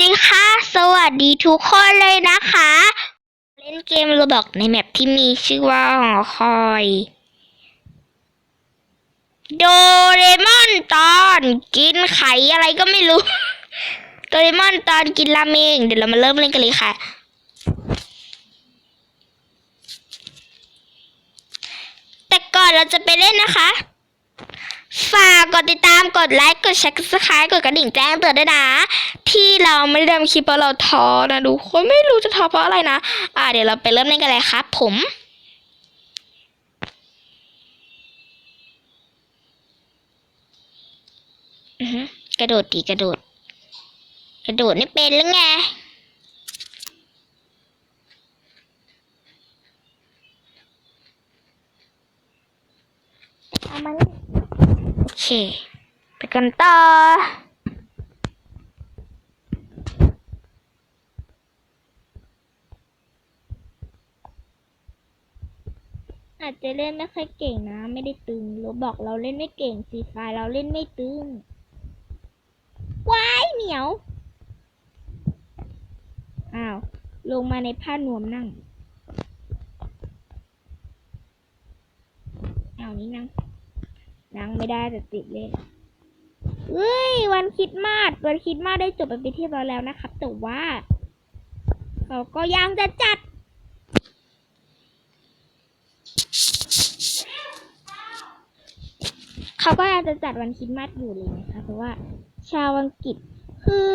ดีค่ะ สวัสดีทุกคนเลยนะคะ เล่นเกมโรบอกในแมปที่มีชื่อว่าหอคอย โดเรมอนตอนกินไข่อะไรก็ไม่รู้ โดเรมอนตอนกินราเมง เดี๋ยวเรามาเริ่มเล่นกันเลยค่ะ แต่ก่อนเราจะไปเล่นนะคะ ฝากกดติดตามกดไลค์กดแชร์กดซับสไครต์กดกระดิ่งแจ้งเตือนด้วยนะ ที่เราไม่ได้ทำคลิปเพราะเราท้อนะทุกคนไม่รู้จะท้อเพราะอะไรนะ อ่าเดี๋ยวเราไปเริ่มเล่นกันเลยครับ ผมกระโดดดีกระโดด กระโดดไม่เป็นหรือไงเอามานี่โอ เค ไปกันต่ออาจจะเล่นไม่ค่อยเก่งนะ ไม่ได้ตึงโรบอกเราเล่นไม่เก่งฟรีไฟเราเล่นไม่ตึงว้ายเหมียว อ้าว ลงมาในผ้านวมนั่ง เอานี้นั่ง นั่งไม่ได้แต่ติดเลยเฮ้ย วันคริดมาสวันคริดมาสได้จบไปเป็นที่เรียบร้อยแล้วนะครับ แต่ว่าเขาก็ยังจะจัดเขาก็ยังจะจัดวันคริดมาสอยู่เลยนะคะเพราะว่า ชาวอังกฤษคือ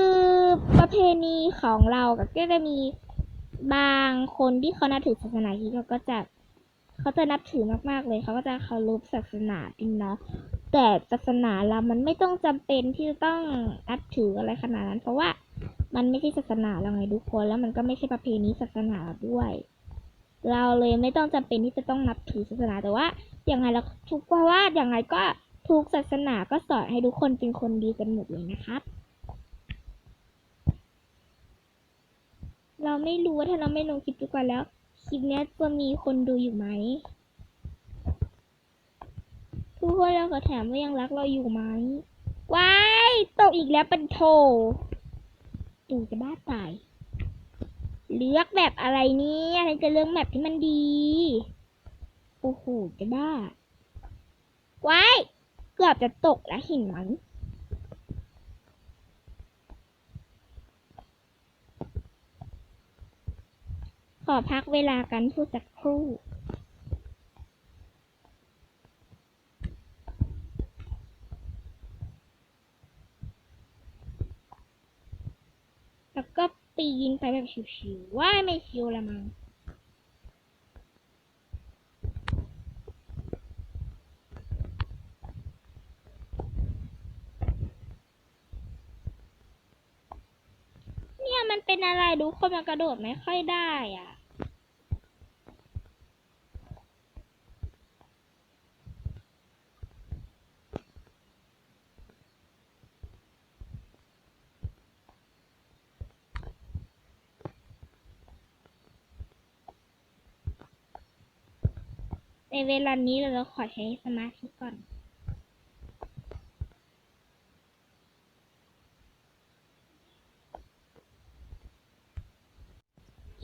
ประเพณีของเราก็จะมีบางคนที่เขานับถือศาสนาคริสต์เขาก็จะ เขาจะนับถือมากๆเลยเขาก็จะเคารพศาสนาจริงเนาะแต่ศาสนาเรามันไม่ต้องจำเป็นที่จะต้องนับถืออะไรขนาดนั้น เพราะว่ามันไม่ใช่ศาสนาเราไงทุกคน แล้วมันก็ไม่ใช่ประเพณีศาสนาด้วย เราเลยไม่ต้องจำเป็นที่จะต้องนับถือศาสนาแต่ว่าอย่างไรเราทุกเพราะว่าอย่างไรก็ทุกศาสนาก็สอนให้ทุกคนเป็นคนดีกันหมดเลยนะครับเราไม่รู้ว่าถ้าเราไม่ลงคลิปทุกวันแล้ว ลิปนี้จะมีคนดูอยู่ไหม ทุกคนเราขอถามว่ายังรักเราอยู่ไหมว้ายตกอีกแล้วเป็นโทตูจะบ้าตาย เลือกแบบอะไรเนี่ยฉันจะเลือกแบบที่มันดี โอ้โหจะบ้าว้ายเกือบจะตกแล้วหินมั ขอพักเวลากันพูดสักครู่แล้วก็ปีนไปแบบชิวๆว่าไม่ชิวละมั้ง มันเป็นอะไรดูคนมันกระโดดไม่ค่อยได้อะในเวลานี้เราขอใช้สมาธิก่อน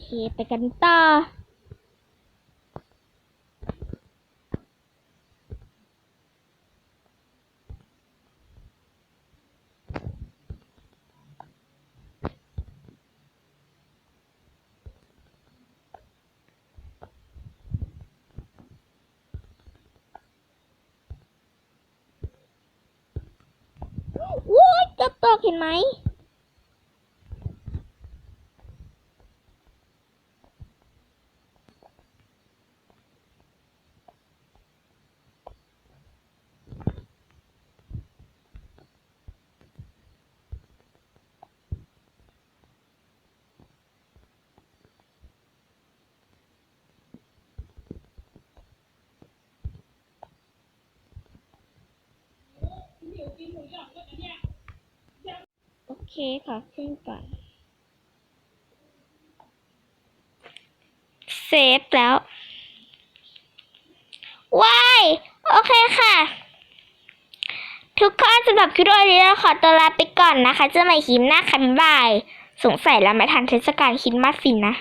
เคไปกันต่อโอ้ยกือบตกเห็นไหม โอเคขอขึ้นก่อนเซฟแล้วว้ายโอเคค่ะ ทุกคนสำหรับคลิปวิดีโอนี้เราขอตัวลาไปก่อนนะคะ เจอกันใหม่คลิปหน้าค่ะบ๊ายบาย สงสัยแล้วไม่ทันเทศกาลคริดมาสสินนะ